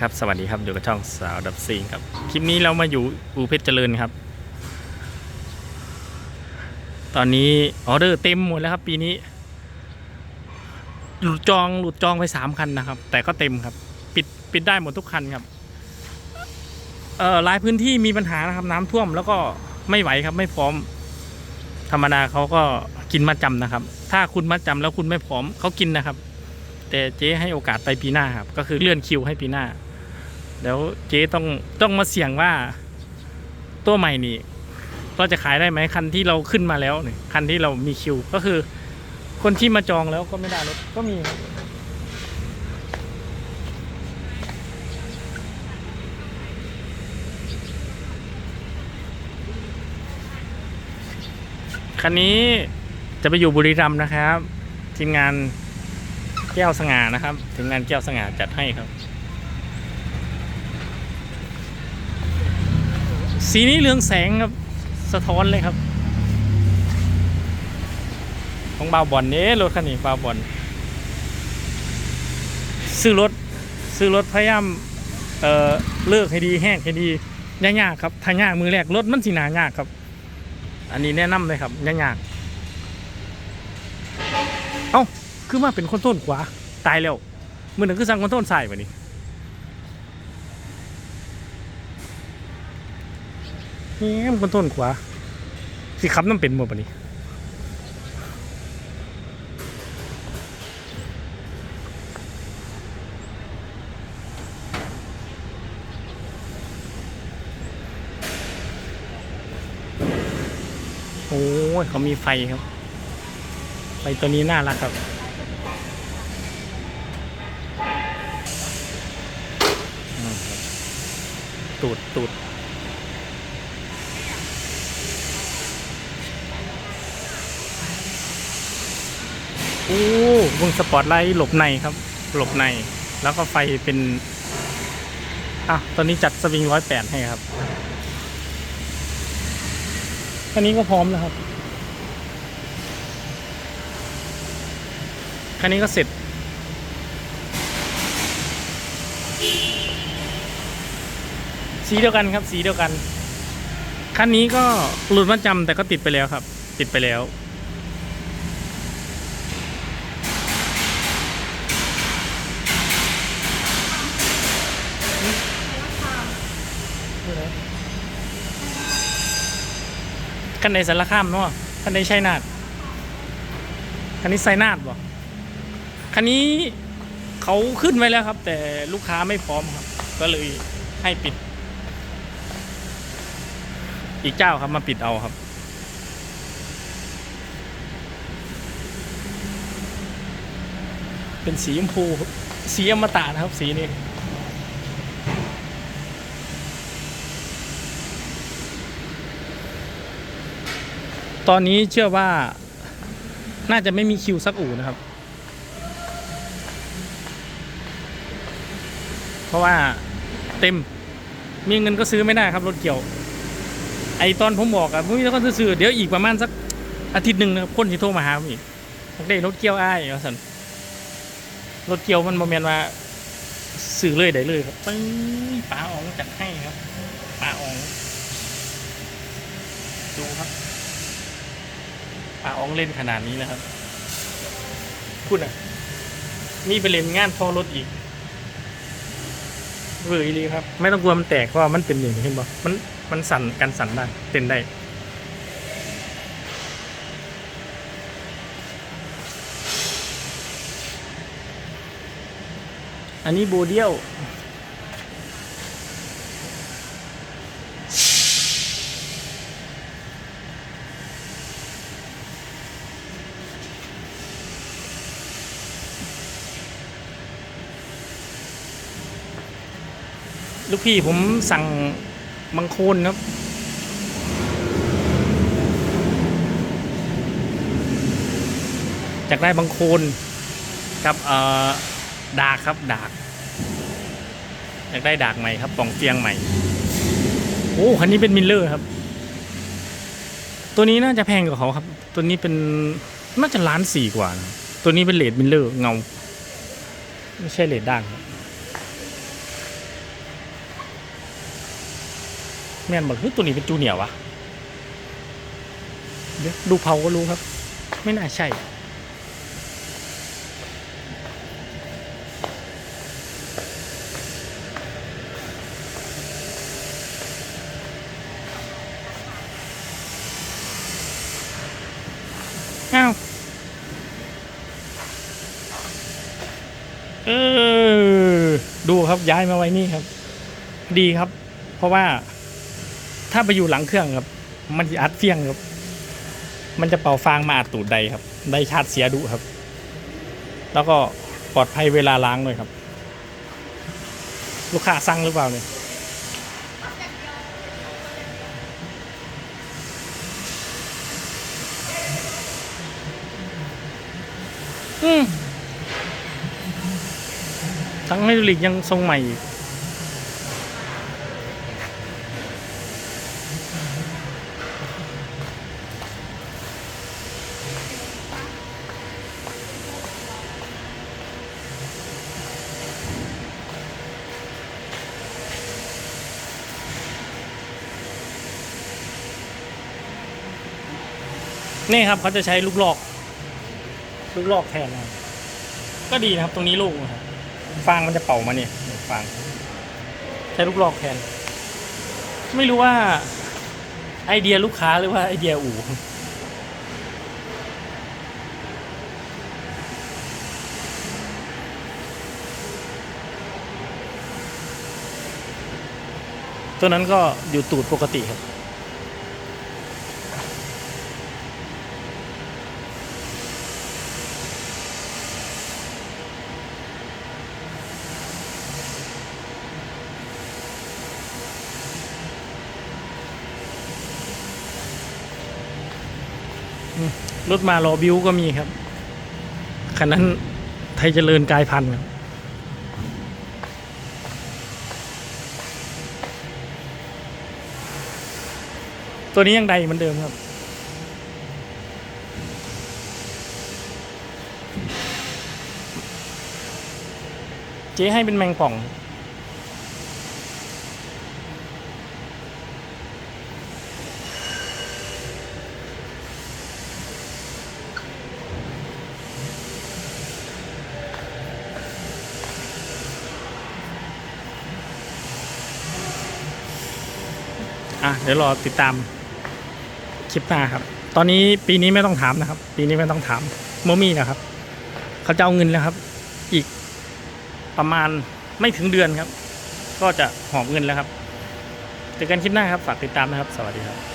ครับสวัสดีครับอยู่กับช่องสาวดับซิงครับคลิปนี้เรามาอยู่อูเพชรเจริญครับ ตอนนี้ออเดอร์เต็มหมดแล้วครับ ปีนี้ หลุดจองหลุดจองไปสามคันนะครับ แต่ก็เต็มครับ ปิดปิดได้หมดทุกคันครับเอ่อหลายพื้นที่มีปัญหานะครับ น้ำท่วมแล้วก็ไม่ไหวครับ ไม่พร้อม ธรรมดาเขาก็กินมาจำนะครับ ถ้าคุณมาจำแล้วคุณไม่พร้อมเขากินนะครับ แต่เจ๊ให้โอกาสไปปีหน้าครับ ก็คือเลื่อนคิวให้ปีหน้า แล้วเจ๊ต้องต้องมาเสี่ยงว่า ตัวใหม่นี่เราจะขายได้ไหมคันที่เราขึ้นมาแล้วเนี่ยคันที่เรามีคิว ก็คือ คนที่มาจองแล้วก็ไม่ได้รถก็มีครับคันนี้จะไปอยู่บุรีรัมย์นะครับ ทีมงานแก้วสง่านะครับทีมงานแก้วสง่าจัดให้ครับ สีนี้เรืองแสงครับ สะท้อนเลยครับ ของบาบอลเนี่รถคันนี้บาบอลซื้อรถซื้อรถพยายามเอ่อเลิกให้ดีแห้งให้ดียากครับถ้ายากมือแรกรถมันสีหนายากครับ อันนี้แนะนำเลยครับยากเอ้าคือมาเป็นคนต้นขวาตายแล้วมือหนึ่งคือสั่งคนต้นใส่ไปนี่ นี่มันคนต้นขวาสิขับน้ำเป็นหมดปะนี่โอ้ยเขามีไฟครับ ไฟตัวนี้น่ารักครับอืมครับตูดตูด โอ้วงสปอตไลท์หลบในครับ หลบใน แล้วก็ไฟเป็นอะตอนนี้จัดสวิงร้อยแปดให้ครับคันนี้ก็พร้อมแล้วครับคันนี้ก็เสร็จ สีเดียวกันครับ สีเดียวกัน คันนี้ก็หลุดมาจำแต่ก็ติดไปแล้วครับ ติดไปแล้ว คันในสารคามเนาะคันในชัยนาทคันนี้ไซนาทบ่คันนี้เขาขึ้นไว้แล้วครับ แต่ลูกค้าไม่พร้อมครับ ก็เลยให้ปิด อีกเจ้าครับมาปิดเอาครับเป็นสีชมพู สีอมตะนะครับ สีนี้ ตอนนี้เชื่อว่าน่าจะไม่มีคิวสักอู่นะครับ เพราะว่าเต็มมีเงินก็ซื้อไม่ได้ครับรถเกี่ยว ไอตอนผมบอกอะผมก็ซื้อเดี๋ยวอีกประมาณสักอาทิตย์หนึ่งนะครับคนที่โทรมาหาผมอีกได้รถเกี่ยวอ้ายว่าสันรถเกี่ยวมันโมเมนว่าซื้อเลยได้เลยครับปึ้งป้าอองจัดให้ครับป้าอองดูครับ ปลาอ้องเล่นขนาดนี้นะครับคุณอะ นี่ไปเล่นงานทอรถอีกเวอร์อีลีครับ ไม่ต้องกลัวมันแตกเพราะมันเป็นอย่างนี้เห็นบ่มันมันสั่นกันสั่นได้เต้นได้อันนี้โบเดียว ลูกพี่ผมสั่งมังโคนครับ จากได้บางโคนกับเอ่อดากครับดากอยากได้ดากใหม่ครับปล่องเฟียงใหม่โอ้คันนี้เป็นมิลเลอร์ครับ ตัวนี้น่าจะแพงกว่าเขาครับ ตัวนี้เป็นน่าจะล้านสี่กว่านะตัวนี้เป็นเลดมิลเลอร์เงา ไม่ใช่เลดด่างครับ แม่นบอกเฮ้ยตัวนี้เป็นจูเนียร์วะเดี๋ยวดูเผาก็รู้ครับ ไม่น่าใช่อ้าวเออ ดูครับย้ายมาไว้นี่ครับ ดีครับ เพราะว่า ถ้าไปอยู่หลังเครื่องครับ มันจะอัดเฟี้ยงครับ มันจะเป่าฟางมาอัดตูดใดครับ ได้ชาติเสียดุครับ แล้วก็ปลอดภัยเวลาล้างด้วยครับ ลูกค้าสั่งหรือเปล่าเนี่ยอืมทั้งไฮดรอลิกยังทรงใหม่อีก นี่ครับเขาจะใช้ลูกหลอก ลูกหลอกแทนนะก็ดีนะครับ ตรงนี้ลูกนะครับฟางมันจะเป่ามาเนี่ยฟาง ใช้ลูกหลอกแทน ไม่รู้ว่า ไอเดียลูกค้าหรือว่าไอเดียอู่ตัวนั้นก็อยู่ตูดปกติครับ รถมารอบิวก็มีครับคันนั้นไทยเจริญกายพันธุ์ครับตัวนี้ยังใดเหมือนเดิมครับ เจ๊ให้เป็นแมงป่อง อะเดี๋ยวรอติดตามคลิปหน้าครับ ตอนนี้ปีนี้ไม่ต้องถามนะครับ ปีนี้ไม่ต้องถามโมมี่นะครับ เขาจะเอาเงินแล้วครับ อีกประมาณไม่ถึงเดือนครับ ก็จะหอบเงินแล้วครับเจอกันคลิปหน้าครับ ฝากติดตามนะครับ สวัสดีครับ